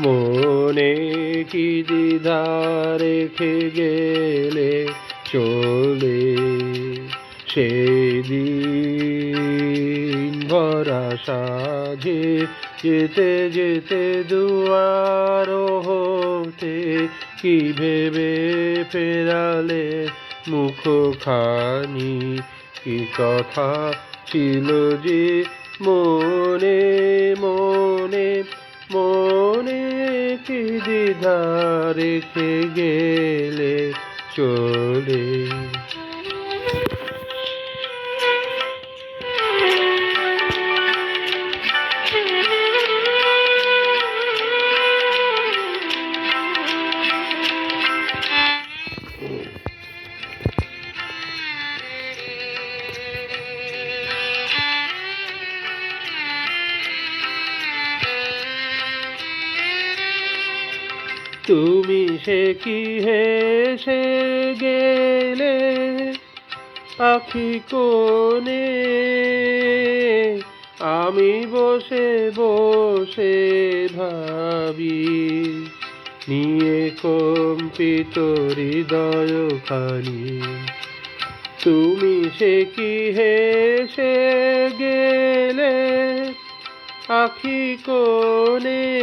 মনে কি দ্বিধা রেখে গেলে চলে? সেদিন ভরা সাজে যেতে যেতে দুয়ার হতে কি ভেবে ফেরালে মুখখানি? কি কথা ছিল যে মনে মনে মনে কি দ্বিধা রেখে গেলে চলে তুমি সে কি হেসে গেলে? আখি কোণে আমি বসে বসে ভাবি, নিয়ে কম্পিত হৃদয় খানি। তুমি সে কি হেসে গেলে? আখি কোণে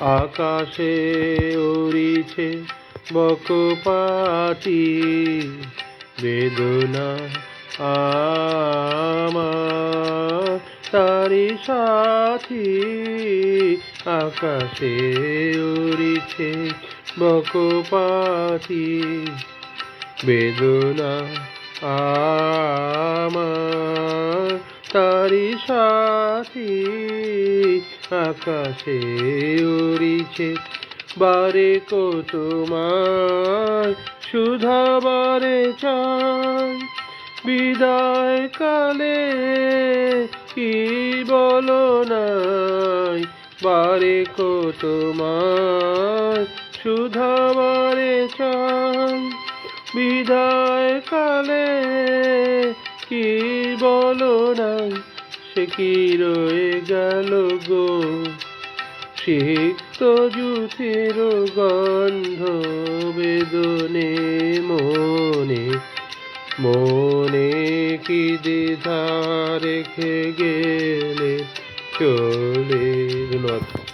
আকাশে উড়িছে বকপাতি বেদনা আমার। তারি সাথী আকাশে উড়িছে বকপাতি বেদনা আমার। তারি সাথী আকাশে উড়িছে। বারে কো তোমার সুধা বারে চাই বিদায় কালে কি বলো নাই? বারে কো তোমার সুধা বারে চাই বিদায় কালে কি বলো নাই? সে কি রয়ে গেল গো? সিক্ত জুথের গন্ধ বেদনে মনে মনে কি দ্বিধা রেখে গেলে চলে ধন্যবাদ